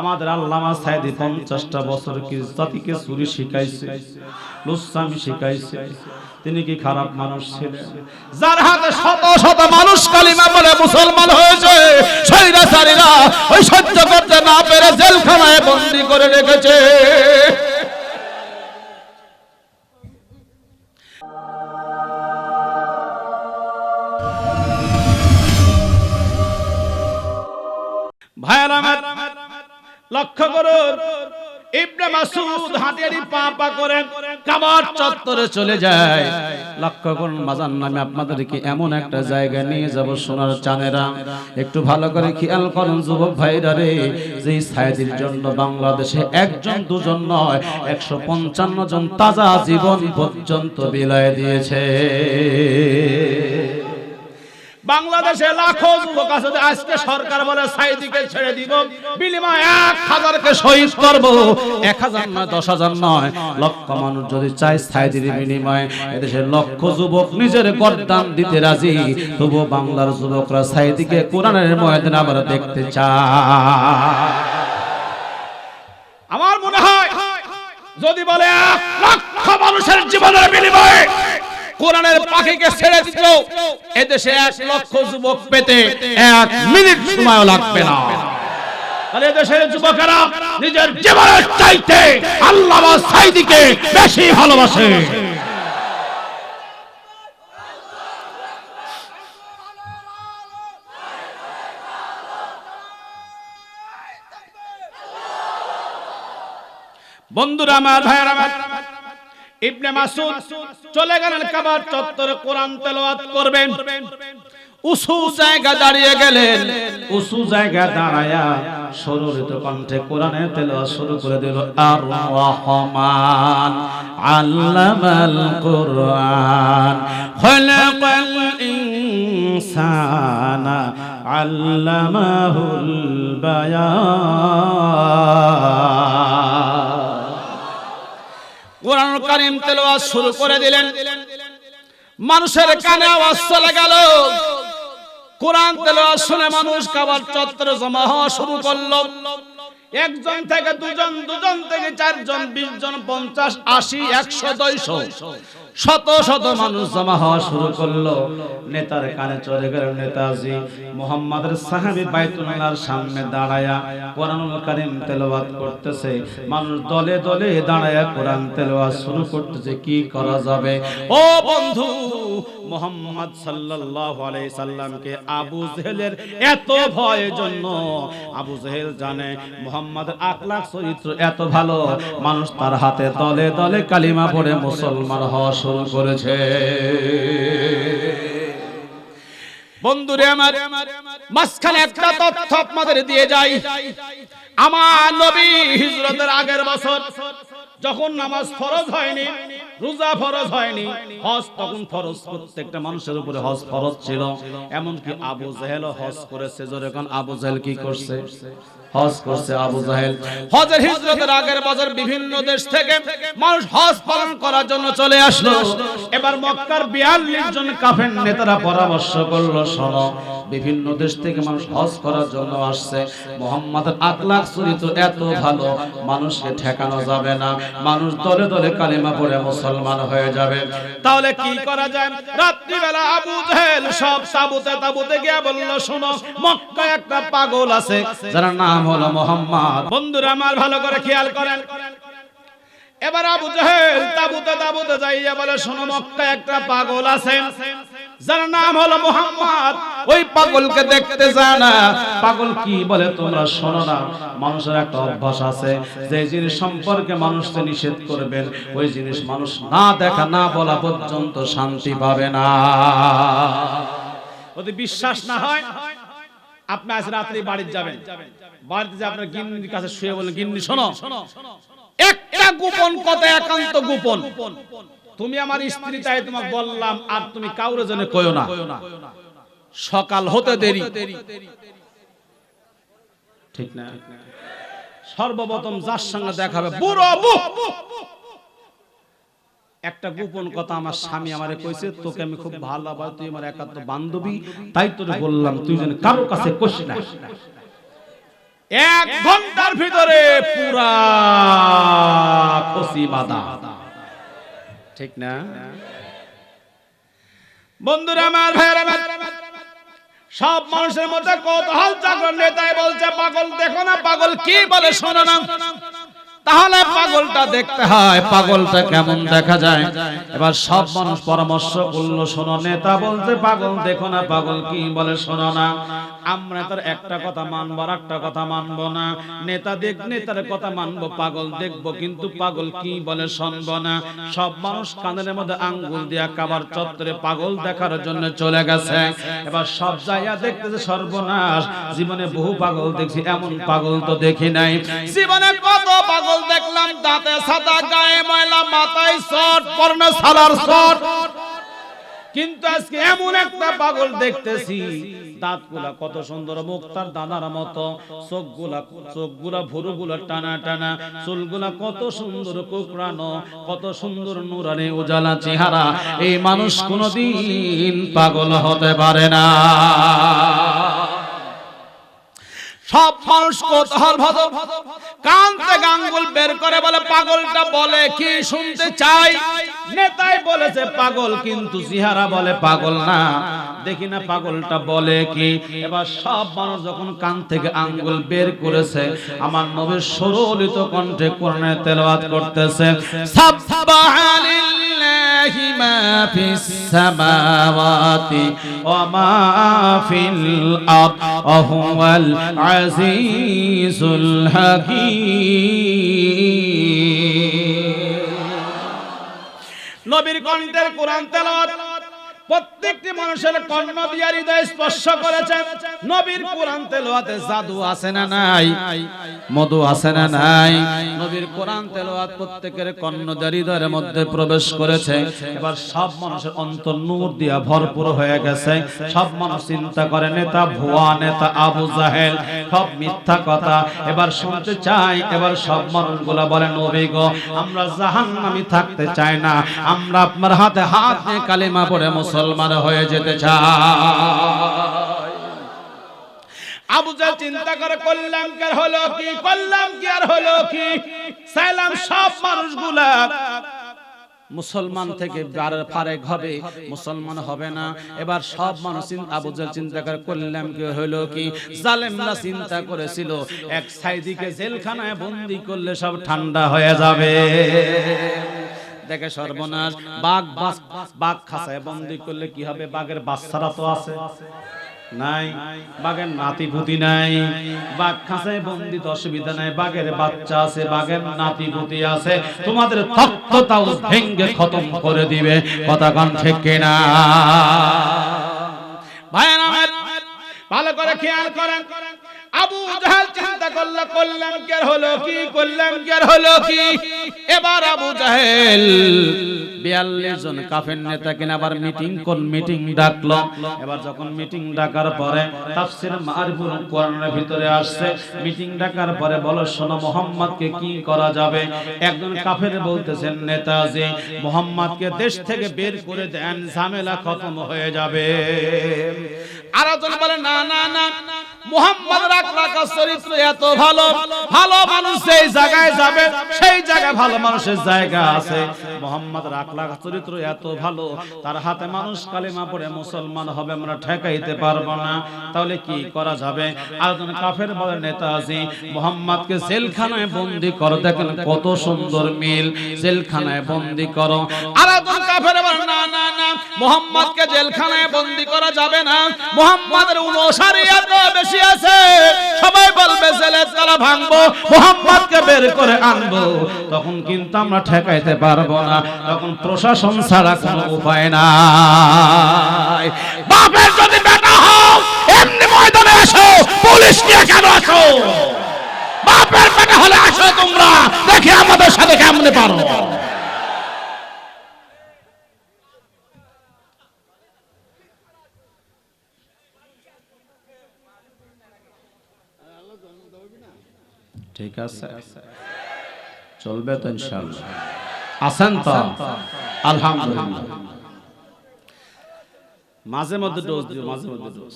আমাদের আল্লামা সাইদি পঞ্চাশটা বছর কি জাতিকে চুরি শিখাইছে লুসামি শিখাইছে, তিনি কি খারাপ মানুষ ছিলেন? যার হাতে শত শত মানুষ কালিমা বলে মুসলমান হয়েছে স্বৈরাচারীরা ওই সহ্য করতে না পেরে জেলখানায় বন্দি করে রেখেছে। ভাইয়ার আমার লক্ষ্য করুন, ইবনে মাসুদ হাতিয়ারি পা পা করে কাবার চত্বরে চলে যায়। লক্ষ্য করুন মাজান নামে আপনাদেরকে এমন একটা জায়গায় নিয়ে যাব সোনার চানেরা একটু ভালো করে খেয়াল করুন, যুবক ভাইরা রে, যে সাইদির জন্য বাংলাদেশে একজন, দুজন নয়, একশো পঞ্চান্ন জন তাজা জীবন পর্যন্ত বিলায় দিয়েছে। বাংলাদেশে লাখো যুবক আছে আজকে সরকার বলে সাইদিকে ছেড়ে দিব। বিনিময় এক হাজারকে শহীদ করব। এক হাজার নয়, দশ হাজার নয়। লক্ষ মানুষ যদি চায় সাইদির বিনিময়ে এদেশের লক্ষ যুবক নিজের গরদান দিতে রাজি তবু বাংলার যুবকরা সাইদিকে কোরআনের ময়দান আবার দেখতে চায়। আমার মনে হয়, যদি বলে এক লক্ষ মানুষের জীবনের বিনিময়ে কোরআনের পাখিকে ছেড়ে দিত এদেশে এক লক্ষ যুবক পেতে এক মিনিট সময় লাগবে না। বন্ধুরা, আমার ভাইয়ের, আমার ইবনে মাসুদ চলে গেলেন কাবার চত্বরে কোরআন তেলাওয়াত করবেন। উঁচু জায়গা দাঁড়িয়ে গেলেন। উঁচু জায়গা দাঁড়ায়া সরলিত কণ্ঠে কোরআনে তেলাওয়াত শুরু করে দিল আর রহমান আল্লামাল কোরআন, খলাকাল ইনসানা আল্লামাহুল বায়ান। কারিম তেলাওয়াত শুরু করে দিলেন। মানুষের কানে আওয়াজ চলে গেল। কোরআন তেলাওয়াত শুনে মানুষ কাবার চত্বরে জমা হওয়া শুরু করল। একজন থেকে দুজন দুজন থেকে চারজন বিশ জন পঞ্চাশ, আশি, একশো, দুইশো। শত শত মানুষ জমা হওয়া শুরু করল। নেতার কানে চলে গেল নেতাজি। মোহাম্মদের সাহাবি বাইতুল্লাহর সামনে দাঁড়ায়া কোরআনুল কারীম তেলাওয়াত করতেছে। মানুষ দলে দলে দাঁড়ায়া কোরআন তেলাওয়াত শুরু করতেছে। কি করা যাবে? ও বন্ধু মোহাম্মদ সাল্লাল্লাহু আলাইহি সাল্লামকে আবু জেহেলের এত ভয়ের জন্য। আবু জেহেল জানে মোহাম্মদের আখলাক চরিত্র এত ভালো। মানুষ তার হাতে দলে দলে কালিমা পড়ে মুসলমান হওয়া শুরু করেছে। বন্ধুরে আমার, মাঝখানে একটা তথ্য আপনাদের দিয়ে যাই। আমার নবী হিজরতের আগের বছর যখন নামাজ ফরজ হয়নি, রোজা ফরজ হয়নি, হজ তখন ফরজ। প্রত্যেকটা মানুষের উপরে হজ ফরজ ছিল। এমনকি আবু জাহেল হজ করেছে। যখন আবু জাহেল কি করছে? বিভিন্ন দেশ থেকে মানুষ হজ করার জন্য আসছে। মোহাম্মদের আখলাক চরিত্র এত ভালো, মানুষকে ঠেকানো যাবে না। মানুষ দলে দলে কালিমা পড়ে মুসলমান হয়ে যাবে। তাহলে কি করা যায়? রাত্রিবেলা আবু জাহেল সব তাবুতে তাবুতে গিয়ে বলল, শোনো মক্কা একটা পাগল আছে, যার নাম হলো মোহাম্মদ। বন্ধুরা, আমার ভালো করে খেয়াল করেন। এবার আবু জাহেল তাবুতে তাবুতে যাইয়া বলে শোনো মক্কায় একটা পাগল আছে। যার নাম হলো মোহাম্মদ। ওই পাগলকে দেখতে যায় না। পাগল কি বলে তোমরা শোনো না। মানুষের একটা অভ্যাস আছে। যে জিনিস সম্পর্কে মানুষকে নিষেধ করবেন ওই জিনিস মানুষ না দেখা না বলা পর্যন্ত শান্তি পাবে না। যদি বিশ্বাস না হয় আপনি আজ রাত্রে বাড়ি যাবেন। বাড়িতে যে আপনার গিন্নির কাছে শুয়ে বলেন গিন্নি শোনো। একটা গোপন কথা একান্ত গোপন। তুমি আমার স্ত্রী তাই তোমাকে বললাম আর তুমি কাউরে জন্য কয়ো না। সকাল হতে দেরি। ঠিক না? সর্বপ্রথম যার সঙ্গে দেখাবে বুড়ো একটা গোপন কথা আমার স্বামী আমারে কইছে তোকে আমি খুব ভালোবাসি তুই আমার একাত্ম বান্ধবী। তাই তোরে বললাম তুই যেন কারোর কাছে কইস না। এক ঘণ্টার ভিতরে পুরা খসি বাদা। ঠিক না? বন্ধুরা আমার ভাইয়ের সব মানুষের মধ্যে কৌতূহল চাকর নেতায় বলছে, পাগল দেখো না, পাগল কি বলে শোনো না। তাহলে পাগলটা দেখতে হয়, পাগলটা কেমন দেখা যায়? এবার সব মানুষ পরামর্শ করল, শোনো, নেতা বলতে পাগল দেখো না, পাগল কি বলে, শোনো না। আমরা তার একটা কথা মানবো আর একটা কথা মানবো না। নেতা দেখ, নেতার কথা মানবো, পাগল দেখব, কিন্তু পাগল কি বলে, শুনব না। সব মানুষ কানের মধ্যে আঙ্গুল দিয়া কাবার চত্বরে পাগল দেখার জন্য চলে গেছে। এবার সব জায়গা দেখতেছে সর্বনাশ। জীবনে বহু পাগল দেখছি, এমন পাগল তো দেখি নাই। জীবনে কত পাগল দেখলাম দাঁতে সাদা, গায়ে ময়লা, মাথায় শট পর্ণে সালার শট কিন্তু আজকে এমন একটা পাগল দেখতেছি, দাঁতগুলা কত সুন্দর, মুক্তার দানার মতো। চোখগুলা চোখগুলা ভুরুগুলা টানা টানা, চুলগুলা কত সুন্দর কুকরানো কত সুন্দর নুরানি উজালা চেহারা। এই মানুষ কোনদিন পাগল হতে পারে না। সব মানুষ কৌতূহল ভদ কান থেকে আঙ্গুল বের করে বলে, পাগলটা বলে কি শুনতে চাই? নেতাই বলেছে, পাগল কিন্তু জিহারা বলে পাগল না। দেখি না পাগলটা বলে কি? এবার সব মানুষ যখন কান থেকে আঙ্গুল বের করেছে, আমার নবীর সরলিত কণ্ঠে কোরআনে তেলাওয়াত করতেছে সাবহানাল্লাহি মা ফিস সামাওয়াতি ওয়া মা ফিল আরদ ওয়া হুয়াল আজিজুল হাকীম নবীর কণ্ঠের কোরআন তেলাওয়াত প্রত্যেকটি মানুষের কর্ণ দিয়া হৃদয় স্পর্শ করেছে নবীর কোরআন তেলাওয়াতে জাদু আছে না নাই? মধু আছে না নাই? নবীর কোরআন তেলাওয়াত প্রত্যেকের কর্ণ দিয়া হৃদয়ের মধ্যে প্রবেশ করেছে। এবার সব মানুষের অন্তর নূর দিয়া ভরপুর হয়ে গেছে। সব মানুষ চিন্তা করে, নেতা ভুয়া, নেতা আবু জাহেল, সব মিথ্যা কথা। এবার শুনতে চাই, এবার সব মানুষগুলা বলে, নবী গো, আমরা জাহান্নামী থাকতে চাই না। আমরা আপনার হাতে হাত নিয়ে কালিমা পড়ে মুসলমান হয়ে যেতে চিন্তা করে কল্যাণ কার হলো কি? কল্যাণ কি আর হলো কি? সাইলাম সব মুসলমান থেকে ফারেক হবে, মুসলমান হবে না। এবার সব মানুষ আবু চিন্তা করে করলাম কি হলো কি? জালেমরা চিন্তা করেছিল, এক সাইদিকে জেলখানায় বন্দি করলে সব ঠান্ডা হয়ে যাবে। দেখে সর্বনাশ। বাঘ বাস বাঘ খাসায় বন্দি করলে কি হবে? বাঘের বাচ্চারা তো আছে। নাই। বাঘের নাতি পুতি নাই। বাঘ খাঁচায় বন্দিত অসুবিধা নাই। বাঘের বাচ্চা আছে বাঘের নাতি পুতি আছে। তোমাদের তত্ত্বটাও ভেঙ্গে খতম করে দিবে। কথা কন ঠিক কিনা। ভাইয়ের আমার ভালো করে খেয়াল করেন। আবু জাহেল চিন্তা করল করলাম কি হলো কি করলাম কি হলো কি? এবার আবু জাহেল বিয়াল্লিশ জন কাফের নেতা কিনা আবার মিটিং কোন মিটিং ডাকলো। এবার যখন মিটিং ডাকার পরে তাফসির মারফুল কোরআনের ভিতরে আসছে। মিটিং ডাকার পরে বলো শোনো মোহাম্মদকে কি করা যাবে? একজন কাফের বলতেছেন নেতাজি মোহাম্মদকে দেশ থেকে বের করে দেন ঝামেলা খতম হয়ে যাবে। আর একজন বলে না না না মোহাম্মদ রাখলাকা চরিত্র এত ভালো। ভালো মানুষ জায়গায় যাবে, সেই জায়গায় ভালো মানুষের জায়গা আছে। মোহাম্মদ রাখলাকা চরিত্র এত ভালো, তার হাতে মানুষ কালিমা পড়ে মুসলমান হবে, আমরা ঠেকাইতে পারব না। তাহলে কি করা যাবে? কাফের বলে, নেতাজি, মোহাম্মদকে জেলখানায় বন্দি করো। দেখেন কত সুন্দর মিল, জেলখানায় বন্দি করো। আরেকজন কাফের বলে, না না না, মোহাম্মদকে জেলখানায় বন্দি করা যাবে না। মোহাম্মদের অনুসারী এত বেশি আছে? সবাই বলবে জেলের তালা ভাঙবো, মোহাম্মদকে বের করে আনব। তখন কিন্তু আমরা ঠেকাইতে পারব না। তখন প্রশাসন ছাড়া কোনো উপায় নাই। বাপের যদি বেটা হও, এমনি ময়দানে আসো পুলিশ নিয়ে কেন আসো? বাপের বেটা হলে আসো তোমরা, দেখি আমাদের সাথে কেমনে পারো। ঠিক আছে? চলবে তো ইনশাআল্লাহ। আছেন তো আলহামদুলিল্লাহ। মাঝে মধ্যে ডোজ দিও মাঝে মধ্যে ডোজ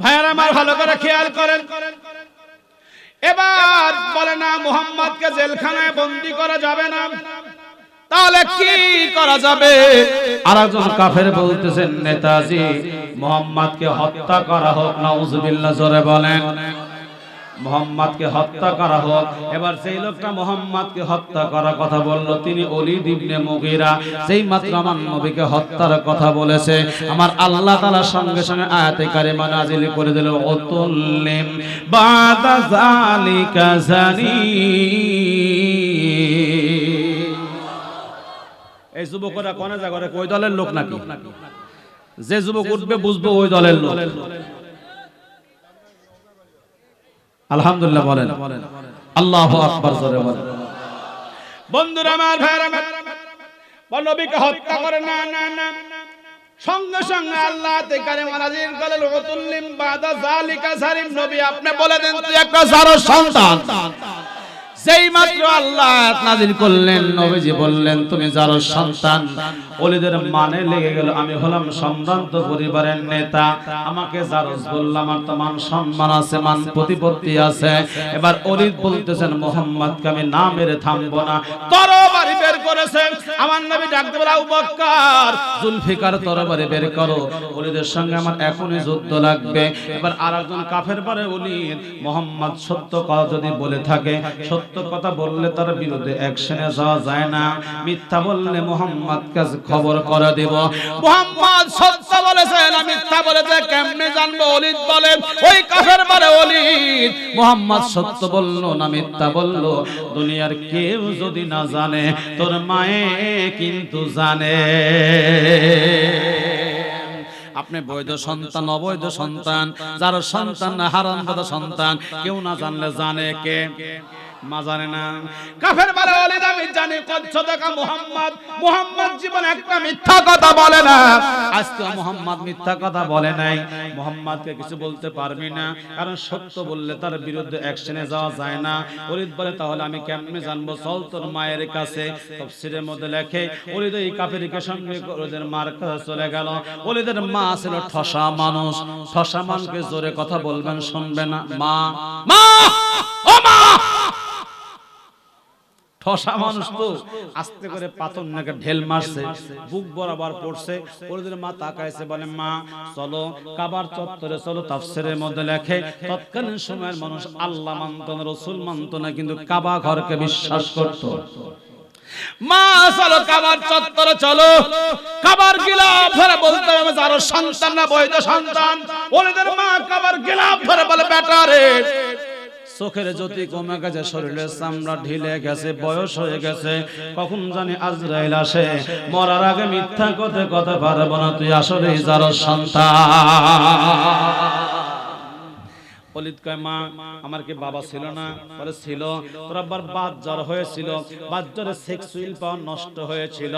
ভাইয়ারা আমার ভালো করে খেয়াল করেন। এবার বলে না মোহাম্মদকে জেলখানায় বন্দি করা যাবে না। তাহলে কি করা যাবে? আর একজন কাফের বলতেছেন নেতাজি মোহাম্মদকে হত্যা করা হোক নাউজুবিল্লাহ জোরে বলেন। মোহাম্মদকে হত্যা করা হোক। এবার সেই লোকটা মোহাম্মদকে হত্যা করার কথা বলল। তিনি অলি দিবনে মুগিরা, সেই মাত্র আমার নবীকে হত্যার কথা বলেছে। আমার আল্লাহ তাআলার সঙ্গে সঙ্গে আয়াতে কারিমা নাজিল করে দিল, উতুল্লিম বাদা জালিকা জানি। এই যুবকরা কোন জায়গায় ওই দলের লোক নাকি? যে যুবক উঠবে, বুঝব ওই দলের লোক। আলহামদুলিল্লাহ বলেন। আল্লাহ আকবার জোরে বলেন। বন্ধুরা আমার ভাইরা আমার বল নবীকে হত্যা করে না না না। সঙ্গে সঙ্গে আল্লাহ তে কারে মারাজিন গলেল উতুল্লিম বাদা জালিকা সারিম। নবী, আপনি বলে দেন, তুই একটা সারো সন্তান। সেই মাত্র আল্লাহ নাজিল করলেন, নবীজি বললেন, তুমি যার সন্তান, ওলিদের মানে লেগে গেল, আমি হলাম সম্ভ্রান্ত পরিবারের নেতা। আমাকে জারজ বললাম আমার তো মান সম্মান আছে, মান প্রতিপত্তি আছে। এবার অলিদ বলতেছেন, মোহাম্মদকে আমি না মেরে থামবো না। তরবারি বের করেছেন। আমার নবী ডাকতে বলা উবক্কার জুলফিকার তরবারি বের করো। ওলিদের সঙ্গে আমার এখনই যুদ্ধ লাগবে। এবার আরেকজন কাফের পরে উনি মোহাম্মদ সত্য কথা যদি বলে থাকে, সত্য কথা বললে তার বিরুদ্ধে অ্যাকশনে যাওয়া যায় না। মিথ্যা বললে মোহাম্মদ কাছে খবর করে দেব। মোহাম্মদ সত্য বলেছে না মিথ্যা বলেছে, কেমনে জানব? অলিদ বলে ওই কাফের পরে অলিদ। মোহাম্মদ সত্য বলল, না মিথ্যা বলল। দুনিয়ার কেউ যদি না জানে, তোর মায়ে কিন্তু জানে। আপনি বৈধ সন্তান, অবৈধ সন্তান, যার সন্তান না হারাম সন্তান, কেউ না জানলে জানে কে? মা জানে না। কাফের বারে ওলিদ আমি জানি কত সদাকা মুহাম্মদ। মুহাম্মদ জীবন একটা মিথ্যা কথা বলে না। আজকে মুহাম্মদ মিথ্যা কথা বলে নাই। মুহাম্মদকে কিছু বলতে পারবি না, কারণ সত্য বললে তার বিরুদ্ধে অ্যাকশনে যাওয়া যায় না। ওলিদ বলে, তাহলে আমি কেমনে জানব? চল তোর মায়ের কাছে। তফসিরের মধ্যে লেখে, ওলিদ এই কাফেরকে সঙ্গে ওলিদের মার কাছে চলে গেল। ওলিদের মা ছিল ঠসা মানুষ। ঠসা মানুষকে জোরে কথা বলবেন, শুনবে না। মা মা, ও মা! ঠসা মানুষ তো। আস্তে করে পাথর নাকে ঢেল মারছে। বুক বরাবর পড়ছে। ওদের মা তাকাইছে বলে মা চলো কাবার চত্বরে চলো তাফসিরের মধ্যে লেখে তৎকালীন সময়ের মানুষ আল্লাহ মানত না রসুল মানত না কিন্তু কাবা ঘরকে বিশ্বাস করত। মা চলো কাবার চত্বরে চলো। কাবার গিলাফ ধরে বলতে হবে যার সন্তান না বৈধ সন্তান। ওদের মা কাবার গিলাফ ধরে বলে বেটা রে চোখের জ্যোতি কমে গেছে, শরীরের চামড়া ঢিলে গেছে, বয়স হয়ে গেছে, কখন জানি আজরাইল আসে। মরার আগে মিথ্যা কথা কথা পারব না, তুই আসলে যার সন্তান। অলিদ কয়, মা, আমার কি বাবা ছিল না? বলে, ছিল। তোর আব্বার বাদ জ্বর হয়েছিল বাদ জ্বরে সেক্সুয়াল পাওয়ার নষ্ট হয়েছিল।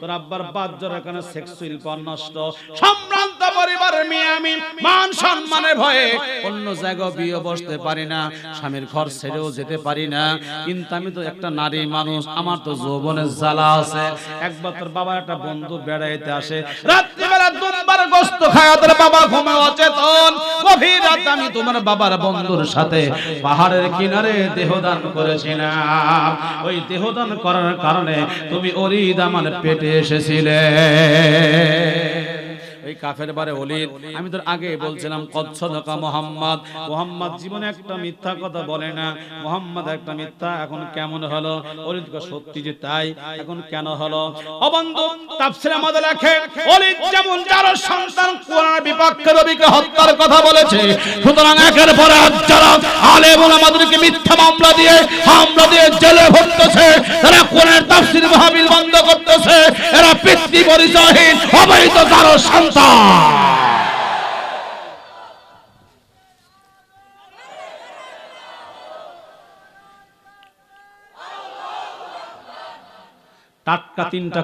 তোর আব্বার বাদ জ্বরের কারণে সেক্সুয়াল পাওয়ার নষ্ট। সম্ভ্রান্ত পরিবারের মেয়ে আমি, মান সম্মানের ভয়ে অন্য জায়গায় বিয়ে বসতে পারি না, স্বামীর ঘর ছেড়েও যেতে পারি না। কিন্তু আমি তো একটা নারী মানুষ, আমার তো যৌবনের জ্বালা আছে। একবার তোর বাবা একটা বন্ধু বেড়াইতে আসে, রাত্রিবেলা দুবার গোস্ত খায় তোর বাবা ঘুমে অচেতন। গভীর রাতে আমি তোমার বাবার বন্ধুর সাথে পাহাড়ের কিনারে দেহদান করেছিলাম। ওই দেহদান করার কারণে তুমি অরিদ আমার পেটে এসেছিলে। ওই কাফের বারে অলিদ আমি তোর আগে বলছিলাম কচ্ছদকা মোহাম্মদ। মোহাম্মদ জীবনে একটা মিথ্যা কথা বলে না। মোহাম্মদ একটা মিথ্যা এখন কেমন হলো? কয়, সত্যি যে তাই এখন কেন হলো? অবন্ধু মধ্যে লেখে যেমন যার সন্তান বিপক্ষে হত্যার কথা বলেছে সুতরাং একের পর যারা আলেম আমাদেরকে মিথ্যা মামলা দিয়ে হামলা দিয়ে জেলে ভরতেছে তারা কোরআনের তাফসির মাহফিল বন্ধ করতেছে এরা পিতৃ পরিচয়হীন অবৈধ যার সন্তান টাটকা তিনটা